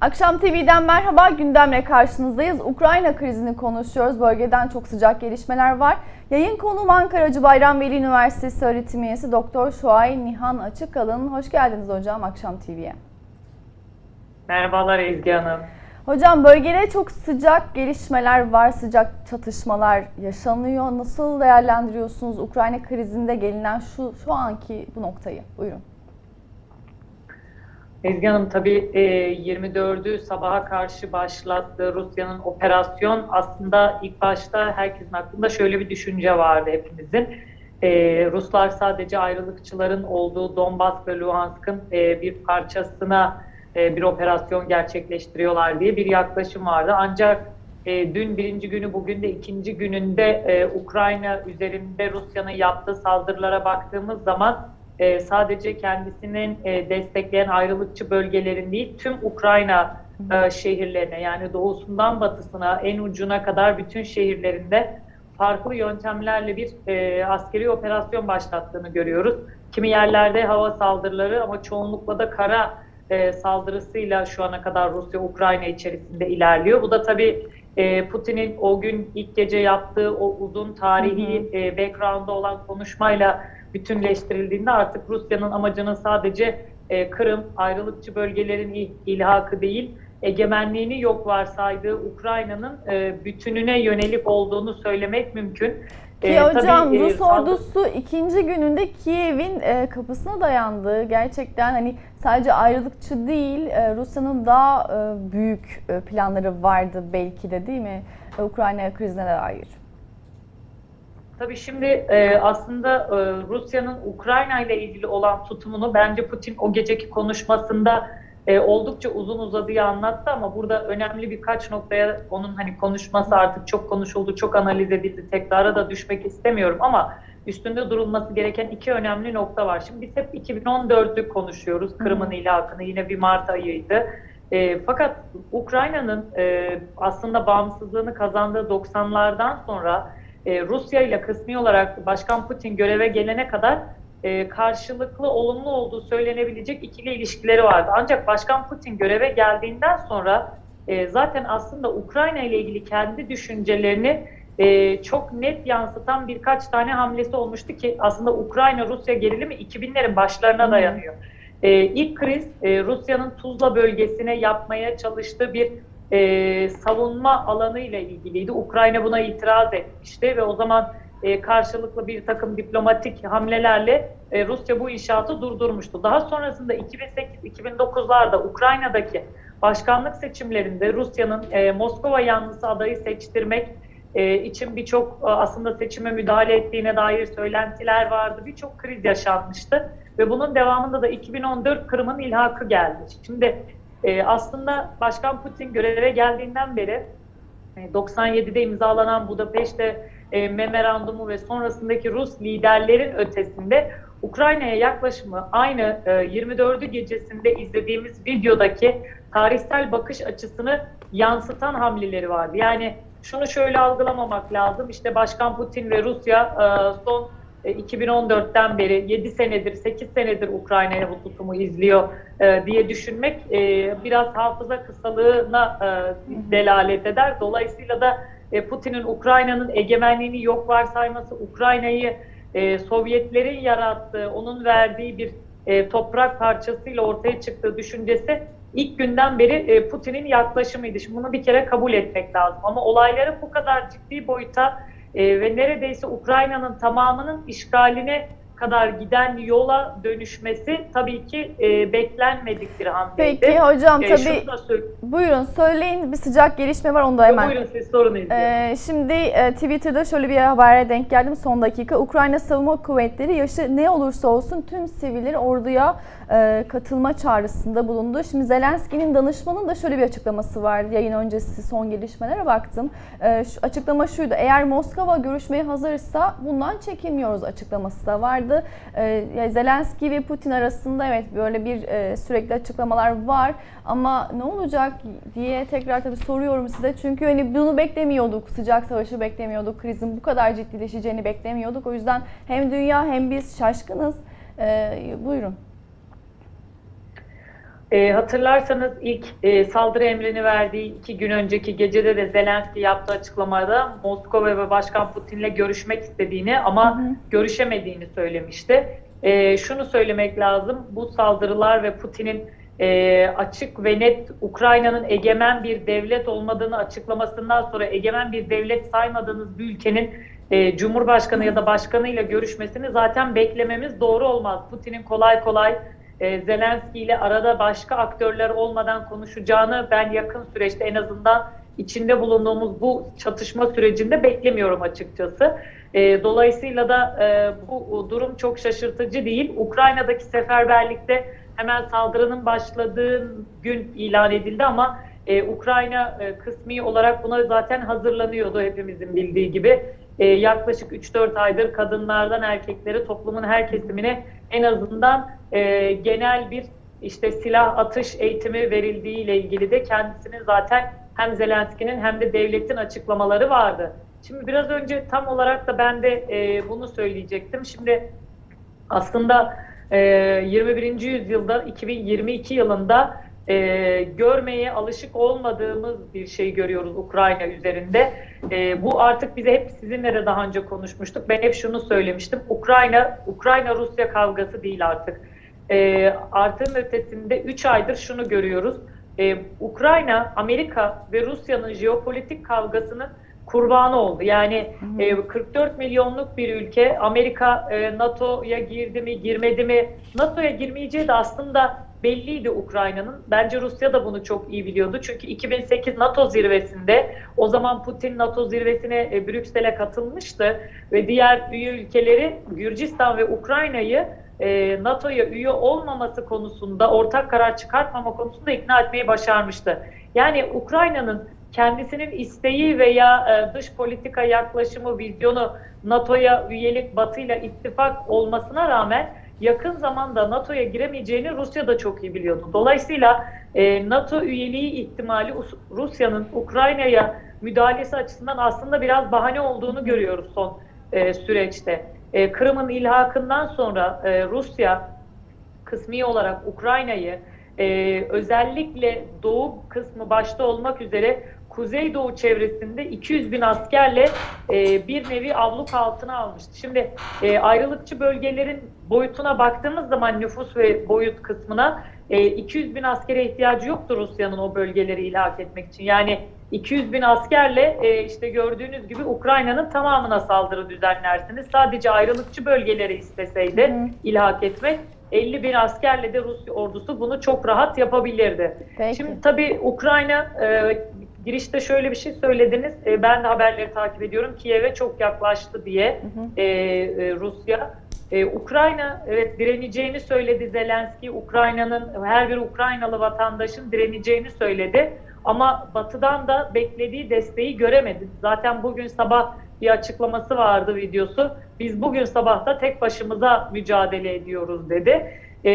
Akşam TV'den merhaba. Gündemle karşınızdayız. Ukrayna krizini konuşuyoruz. Bölgeden çok sıcak gelişmeler var. Yayın konuğum Ankaracı Bayram Veli Üniversitesi öğretim üyesi Doktor Şuay Nihan Açıkalın. Hoş geldiniz hocam Akşam TV'ye. Merhabalar Ezgi Hanım. Hocam bölgede çok sıcak gelişmeler var, sıcak çatışmalar yaşanıyor. Nasıl değerlendiriyorsunuz Ukrayna krizinde gelinen şu şu anki bu noktayı? Buyurun. Ezgi Hanım tabii e, 24'ü sabaha karşı başlattığı Rusya'nın operasyon aslında ilk başta herkesin aklında şöyle bir düşünce vardı hepimizin. E, Ruslar sadece ayrılıkçıların olduğu Donbas ve Luhansk'ın e, bir parçasına e, bir operasyon gerçekleştiriyorlar diye bir yaklaşım vardı. Ancak e, dün birinci günü bugün de ikinci gününde e, Ukrayna üzerinde Rusya'nın yaptığı saldırılara baktığımız zaman e, sadece kendisinin e, destekleyen ayrılıkçı bölgelerin değil tüm Ukrayna e, şehirlerine yani doğusundan batısına en ucuna kadar bütün şehirlerinde farklı yöntemlerle bir e, askeri operasyon başlattığını görüyoruz. Kimi yerlerde hava saldırıları ama çoğunlukla da kara e, saldırısıyla şu ana kadar Rusya Ukrayna içerisinde ilerliyor. Bu da tabii e, Putin'in o gün ilk gece yaptığı o uzun tarihi e, background'da olan konuşmayla bütünleştirildiğinde artık Rusya'nın amacının sadece e, Kırım, ayrılıkçı bölgelerin il, ilhakı değil, egemenliğini yok varsaydığı Ukrayna'nın e, bütününe yönelik olduğunu söylemek mümkün. Ki E, hocam tabii, e, Rus saldı- ordusu ikinci gününde Kiev'in e, kapısına dayandı. Gerçekten hani sadece ayrılıkçı değil e, Rusya'nın daha e, büyük e, planları vardı belki de değil mi? E, Ukrayna krizine dair. Tabii şimdi e, aslında e, Rusya'nın Ukrayna ile ilgili olan tutumunu bence Putin o geceki konuşmasında e, oldukça uzun uzadıya anlattı ama burada önemli birkaç noktaya onun hani konuşması artık çok konuşuldu, çok analiz edildi. Tekrara da düşmek istemiyorum ama üstünde durulması gereken iki önemli nokta var. Şimdi biz hep 2014'ü konuşuyoruz. Kırım'ın ilhakını yine bir Mart ayıydı. E, fakat Ukrayna'nın e, aslında bağımsızlığını kazandığı 90'lardan sonra e, Rusya ile kısmi olarak Başkan Putin göreve gelene kadar e, karşılıklı olumlu olduğu söylenebilecek ikili ilişkileri vardı. Ancak Başkan Putin göreve geldiğinden sonra e, zaten aslında Ukrayna ile ilgili kendi düşüncelerini e, çok net yansıtan birkaç tane hamlesi olmuştu ki aslında Ukrayna-Rusya gerilimi 2000'lerin başlarına dayanıyor. E, ilk kriz e, Rusya'nın Tuzla bölgesine yapmaya çalıştığı bir e, savunma alanı ile ilgiliydi. Ukrayna buna itiraz etmişti ve o zaman e, karşılıklı bir takım diplomatik hamlelerle e, Rusya bu inşaatı durdurmuştu. Daha sonrasında 2008-2009'larda Ukrayna'daki başkanlık seçimlerinde Rusya'nın e, Moskova yanlısı adayı seçtirmek için birçok aslında seçime müdahale ettiğine dair söylentiler vardı. Birçok kriz yaşanmıştı ve bunun devamında da 2014 Kırım'ın ilhakı geldi. Şimdi aslında Başkan Putin göreve geldiğinden beri e, 97'de imzalanan Budapeşte e, memorandumu ve sonrasındaki Rus liderlerin ötesinde Ukrayna'ya yaklaşımı aynı e, 24'ü gecesinde izlediğimiz videodaki tarihsel bakış açısını yansıtan hamleleri vardı. Yani şunu şöyle algılamamak lazım. İşte Başkan Putin ve Rusya e, son e, 2014'ten beri 7 senedir, 8 senedir Ukrayna'ya bu tutumu izliyor e, diye düşünmek e, biraz hafıza kısalığına e, delalet eder. Dolayısıyla da e, Putin'in Ukrayna'nın egemenliğini yok varsayması, Ukrayna'yı e, Sovyetlerin yarattığı, onun verdiği bir e, toprak parçasıyla ortaya çıktığı düşüncesi ilk günden beri e, Putin'in yaklaşımıydı. Şimdi bunu bir kere kabul etmek lazım. Ama olayların bu kadar ciddi boyuta e, ve neredeyse Ukrayna'nın tamamının işgaline kadar giden yola dönüşmesi tabii ki e, beklenmedik bir hamleydi. Peki hocam E, tabii buyurun söyleyin bir sıcak gelişme var onu da hemen. Buyurun siz sorun izleyin. Ee, şimdi e, Twitter'da şöyle bir habere denk geldim son dakika. Ukrayna Savunma Kuvvetleri yaşı ne olursa olsun tüm sivilleri orduya e, katılma çağrısında bulundu. Şimdi Zelenski'nin danışmanın da şöyle bir açıklaması vardı. Yayın öncesi son gelişmelere baktım. E, şu açıklama şuydu. Eğer Moskova görüşmeye hazırsa bundan çekinmiyoruz açıklaması da vardı. E, ya Zelenski ve Putin arasında evet böyle bir e, sürekli açıklamalar var ama ne olacak diye tekrar tabii soruyorum size. Çünkü hani bunu beklemiyorduk. Sıcak savaşı beklemiyorduk. Krizin bu kadar ciddileşeceğini beklemiyorduk. O yüzden hem dünya hem biz şaşkınız. Ee, buyurun. E, hatırlarsanız ilk e, saldırı emrini verdiği iki gün önceki gecede de Zelenski yaptığı açıklamada Moskova ve Başkan Putin'le görüşmek istediğini ama Hı hı. görüşemediğini söylemişti. E, şunu söylemek lazım, bu saldırılar ve Putin'in e, açık ve net Ukrayna'nın egemen bir devlet olmadığını açıklamasından sonra egemen bir devlet saymadığınız bir ülkenin e, Cumhurbaşkanı ya da başkanıyla görüşmesini zaten beklememiz doğru olmaz. Putin'in kolay kolay e, Zelenski ile arada başka aktörler olmadan konuşacağını ben yakın süreçte en azından içinde bulunduğumuz bu çatışma sürecinde beklemiyorum açıkçası. E, dolayısıyla da e, bu durum çok şaşırtıcı değil. Ukrayna'daki seferberlikte hemen saldırının başladığı gün ilan edildi ama Ukrayna kısmi olarak buna zaten hazırlanıyordu hepimizin bildiği gibi. E, yaklaşık 3-4 aydır kadınlardan erkeklere toplumun her kesimine en azından e, genel bir işte silah atış eğitimi verildiği ile ilgili de kendisinin zaten hem Zelenski'nin hem de devletin açıklamaları vardı. Şimdi biraz önce tam olarak da ben de e, bunu söyleyecektim. Şimdi aslında e, 21. yüzyılda 2022 yılında e, görmeye alışık olmadığımız bir şey görüyoruz Ukrayna üzerinde. E, bu artık bize hep sizinle de daha önce konuşmuştuk. Ben hep şunu söylemiştim. Ukrayna Ukrayna Rusya kavgası değil artık. E, artığın ötesinde 3 aydır şunu görüyoruz. E, Ukrayna, Amerika ve Rusya'nın jeopolitik kavgasının kurbanı oldu. Yani e, 44 milyonluk bir ülke Amerika e, NATO'ya girdi mi girmedi mi? NATO'ya girmeyeceği de aslında belliydi Ukrayna'nın. Bence Rusya da bunu çok iyi biliyordu. Çünkü 2008 NATO zirvesinde o zaman Putin NATO zirvesine e, Brüksel'e katılmıştı ve diğer üye ülkeleri Gürcistan ve Ukrayna'yı e, NATO'ya üye olmaması konusunda ortak karar çıkartmama konusunda ikna etmeyi başarmıştı. Yani Ukrayna'nın kendisinin isteği veya e, dış politika yaklaşımı, vizyonu NATO'ya üyelik, Batı'yla ittifak olmasına rağmen yakın zamanda NATO'ya giremeyeceğini Rusya da çok iyi biliyordu. Dolayısıyla e, NATO üyeliği ihtimali Us- Rusya'nın Ukrayna'ya müdahalesi açısından aslında biraz bahane olduğunu görüyoruz son e, süreçte. E, Kırım'ın ilhakından sonra e, Rusya kısmi olarak Ukrayna'yı e, özellikle doğu kısmı başta olmak üzere Kuzeydoğu çevresinde 200 bin askerle e, bir nevi avluk altına almıştı. Şimdi e, ayrılıkçı bölgelerin boyutuna baktığımız zaman nüfus ve boyut kısmına e, 200 bin askere ihtiyacı yoktu Rusya'nın o bölgeleri ilhak etmek için. Yani 200 bin askerle e, işte gördüğünüz gibi Ukrayna'nın tamamına saldırı düzenlersiniz. Sadece ayrılıkçı bölgeleri isteseydi Hı. ilhak etmek 50 bin askerle de Rusya ordusu bunu çok rahat yapabilirdi. Peki. Şimdi tabii Ukrayna e, girişte şöyle bir şey söylediniz. E, ben de haberleri takip ediyorum. Kiev'e çok yaklaştı diye Hı hı. e, e, Rusya. E, Ukrayna evet direneceğini söyledi Zelenski. Ukrayna'nın her bir Ukraynalı vatandaşın direneceğini söyledi. Ama Batı'dan da beklediği desteği göremedi. Zaten bugün sabah bir açıklaması vardı videosu. Biz bugün sabahta tek başımıza mücadele ediyoruz dedi. E,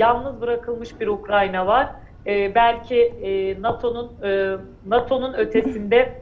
yalnız bırakılmış bir Ukrayna var. E, belki e, NATO'nun e, NATO'nun ötesinde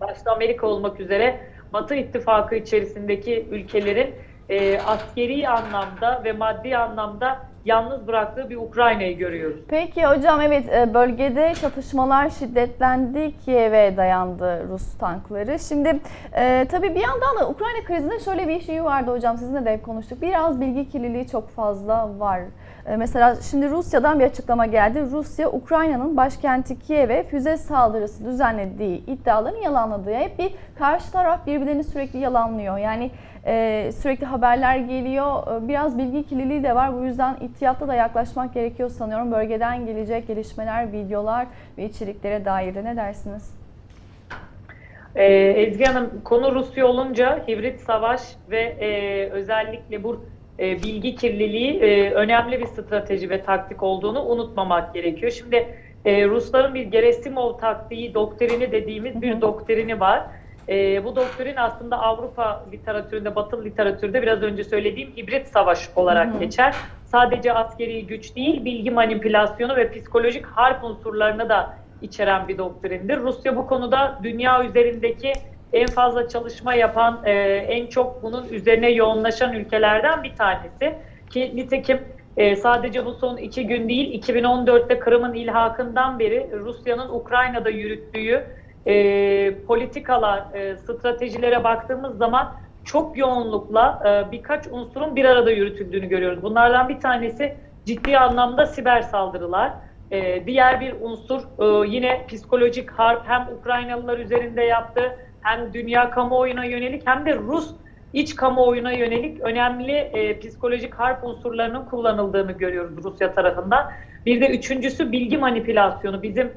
başta Amerika olmak üzere Batı ittifakı içerisindeki ülkelerin e, askeri anlamda ve maddi anlamda yalnız bıraktığı bir Ukrayna'yı görüyoruz. Peki hocam evet e, bölgede çatışmalar şiddetlendi. Kiev'e dayandı Rus tankları. Şimdi e, tabii bir yandan da Ukrayna krizinde şöyle bir şey vardı hocam sizinle de hep konuştuk. Biraz bilgi kirliliği çok fazla var. E, mesela şimdi Rusya'dan bir açıklama geldi. Rusya Ukrayna'nın başkenti Kiev'e füze saldırısı düzenlediği iddialarını yalanladı. Hep bir karşı taraf birbirlerini sürekli yalanlıyor. Yani e, sürekli haberler geliyor. E, Biraz bilgi kirliliği de var. Bu yüzden ihtiyatta da yaklaşmak gerekiyor sanıyorum. Bölgeden gelecek gelişmeler, videolar ve içeriklere dair de ne dersiniz? Ee, Ezgi Hanım konu Rusya olunca hibrit savaş ve e, özellikle bu e, bilgi kirliliği e, önemli bir strateji ve taktik olduğunu unutmamak gerekiyor. Şimdi e, Rusların bir Gerasimov taktiği, doktrini dediğimiz bir doktrini var. E, bu doktrin aslında Avrupa literatüründe, Batı literatürde biraz önce söylediğim hibrit savaş olarak Hı hı. geçer. Sadece askeri güç değil, bilgi manipülasyonu ve psikolojik harp unsurlarını da içeren bir doktrindir. Rusya bu konuda dünya üzerindeki en fazla çalışma yapan, e, en çok bunun üzerine yoğunlaşan ülkelerden bir tanesi. Ki nitekim e, sadece bu son iki gün değil, 2014'te Kırım'ın ilhakından beri Rusya'nın Ukrayna'da yürüttüğü e, politikalar, e, stratejilere baktığımız zaman çok yoğunlukla e, birkaç unsurun bir arada yürütüldüğünü görüyoruz. Bunlardan bir tanesi ciddi anlamda siber saldırılar. E, diğer bir unsur e, yine psikolojik harp hem Ukraynalılar üzerinde yaptı hem dünya kamuoyuna yönelik hem de Rus iç kamuoyuna yönelik önemli e, psikolojik harp unsurlarının kullanıldığını görüyoruz Rusya tarafından. Bir de üçüncüsü bilgi manipülasyonu. Bizim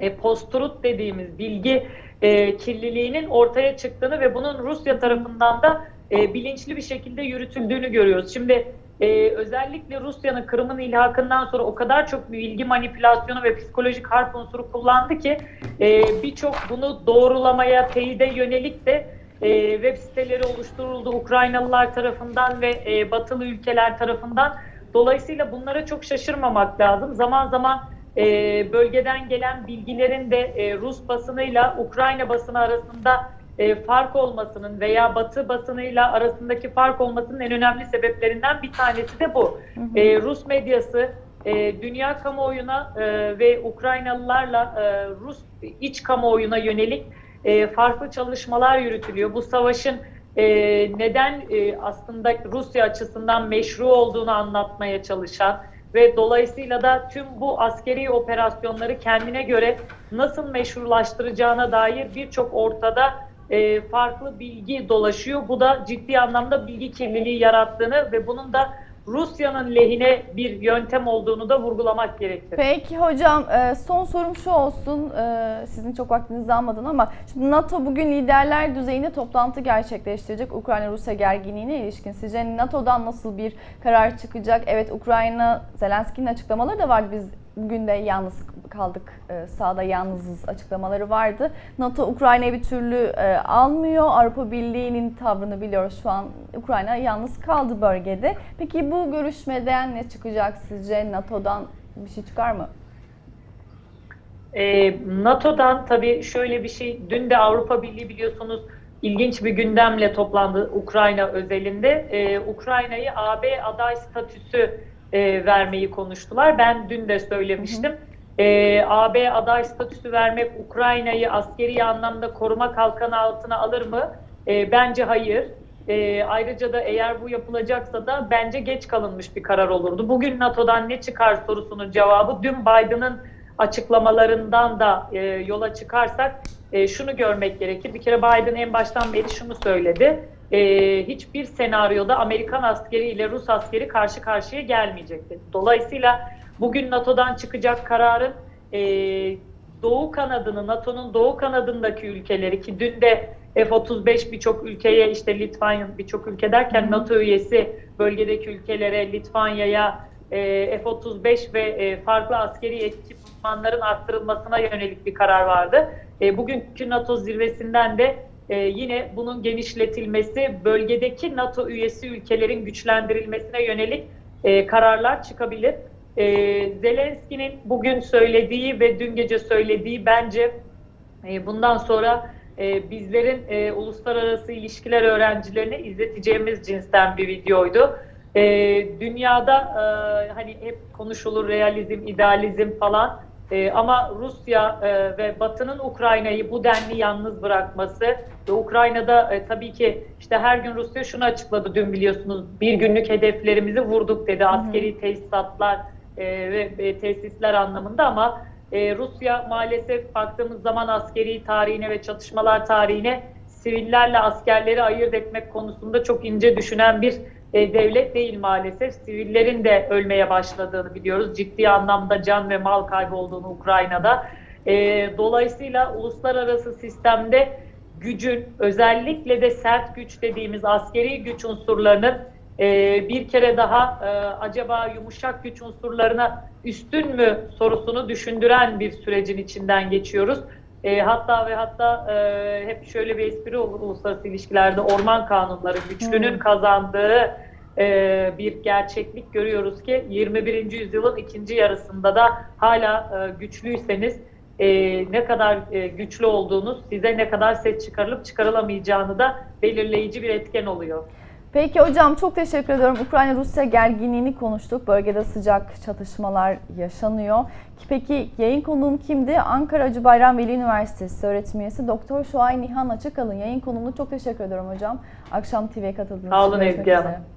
e, post-truth dediğimiz bilgi e, kirliliğinin ortaya çıktığını ve bunun Rusya tarafından da e, bilinçli bir şekilde yürütüldüğünü görüyoruz. Şimdi e, özellikle Rusya'nın Kırım'ın ilhakından sonra o kadar çok bilgi manipülasyonu ve psikolojik harp unsuru kullandı ki e, birçok bunu doğrulamaya, teyide yönelik de e, web siteleri oluşturuldu Ukraynalılar tarafından ve e, batılı ülkeler tarafından. Dolayısıyla bunlara çok şaşırmamak lazım. Zaman zaman e, bölgeden gelen bilgilerin de e, Rus basınıyla Ukrayna basını arasında e, fark olmasının veya Batı basınıyla arasındaki fark olmasının en önemli sebeplerinden bir tanesi de bu. E, Rus medyası e, dünya kamuoyuna e, ve Ukraynalılarla e, Rus iç kamuoyuna yönelik e, farklı çalışmalar yürütülüyor. Bu savaşın e, neden e, aslında Rusya açısından meşru olduğunu anlatmaya çalışan ve dolayısıyla da tüm bu askeri operasyonları kendine göre nasıl meşrulaştıracağına dair birçok ortada e, farklı bilgi dolaşıyor. Bu da ciddi anlamda bilgi kirliliği yarattığını ve bunun da Rusya'nın lehine bir yöntem olduğunu da vurgulamak gerekir. Peki hocam e, son sorum şu olsun. E, Sizin çok vaktinizi almadan ama şimdi NATO bugün liderler düzeyinde toplantı gerçekleştirecek Ukrayna-Rusya gerginliğine ilişkin. Sizce NATO'dan nasıl bir karar çıkacak? Evet Ukrayna Zelenski'nin açıklamaları da vardı. Biz bugün de yalnız kaldık. E, Sağda yalnızız açıklamaları vardı. NATO Ukrayna'yı bir türlü e, almıyor. Avrupa Birliği'nin tavrını biliyoruz şu an. Ukrayna yalnız kaldı bölgede. Peki bu görüşmeden ne çıkacak sizce? NATO'dan bir şey çıkar mı? E, NATO'dan tabii şöyle bir şey, dün de Avrupa Birliği biliyorsunuz ilginç bir gündemle toplandı Ukrayna özelinde. Ukrayna'yı AB aday statüsü e, vermeyi konuştular. Ben dün de söylemiştim. E, AB aday statüsü vermek Ukrayna'yı askeri anlamda koruma kalkanı altına alır mı? E, bence hayır. E, ayrıca da eğer bu yapılacaksa da bence geç kalınmış bir karar olurdu. Bugün NATO'dan ne çıkar sorusunun cevabı dün Biden'ın açıklamalarından da e, yola çıkarsak e, şunu görmek gerekir. Bir kere Biden en baştan beri şunu söyledi. E, hiçbir senaryoda Amerikan askeri ile Rus askeri karşı karşıya gelmeyecekti. Dolayısıyla bugün NATO'dan çıkacak kararın e, Doğu kanadını, NATO'nun Doğu kanadındaki ülkeleri ki dün de F-35 birçok ülkeye işte Litvanya birçok ülke derken NATO üyesi bölgedeki ülkelere Litvanya'ya e, F-35 ve e, farklı askeri ekipmanların arttırılmasına yönelik bir karar vardı. E, bugünkü NATO zirvesinden de e, yine bunun genişletilmesi, bölgedeki NATO üyesi ülkelerin güçlendirilmesine yönelik e, kararlar çıkabilir. E, Zelenski'nin bugün söylediği ve dün gece söylediği bence e, bundan sonra e, bizlerin e, uluslararası ilişkiler öğrencilerine izleteceğimiz cinsten bir videoydu. E, dünyada e, hani hep konuşulur realizm, idealizm falan e, ama Rusya e, ve Batı'nın Ukrayna'yı bu denli yalnız bırakması ve Ukrayna'da e, tabii ki işte her gün Rusya şunu açıkladı dün biliyorsunuz bir günlük hedeflerimizi vurduk dedi askeri tesisatlar e, ve e, tesisler anlamında ama e, Rusya maalesef baktığımız zaman askeri tarihine ve çatışmalar tarihine sivillerle askerleri ayırt etmek konusunda çok ince düşünen bir e, devlet değil maalesef. Sivillerin de ölmeye başladığını biliyoruz. Ciddi anlamda can ve mal kaybı olduğunu Ukrayna'da. E, dolayısıyla uluslararası sistemde gücün özellikle de sert güç dediğimiz askeri güç unsurlarının e, bir kere daha e, acaba yumuşak güç unsurlarına üstün mü sorusunu düşündüren bir sürecin içinden geçiyoruz. E, hatta ve hatta e, hep şöyle bir espri olur uluslararası ilişkilerde orman kanunları güçlünün Hmm. kazandığı e, bir gerçeklik görüyoruz ki 21. yüzyılın ikinci yarısında da hala e, güçlüyseniz e, ne kadar e, güçlü olduğunuz size ne kadar ses çıkarılıp çıkarılamayacağını da belirleyici bir etken oluyor. Peki hocam çok teşekkür ediyorum. Ukrayna-Rusya gerginliğini konuştuk. Bölgede sıcak çatışmalar yaşanıyor. Peki yayın konuğum kimdi? Ankara Hacı Bayram Veli Üniversitesi öğretim üyesi Doktor Şuay Nihan Açıkalın. Yayın konuğunu çok teşekkür ediyorum hocam. Akşam TV'ye katıldığınız Sağ olun Ezgi Hanım.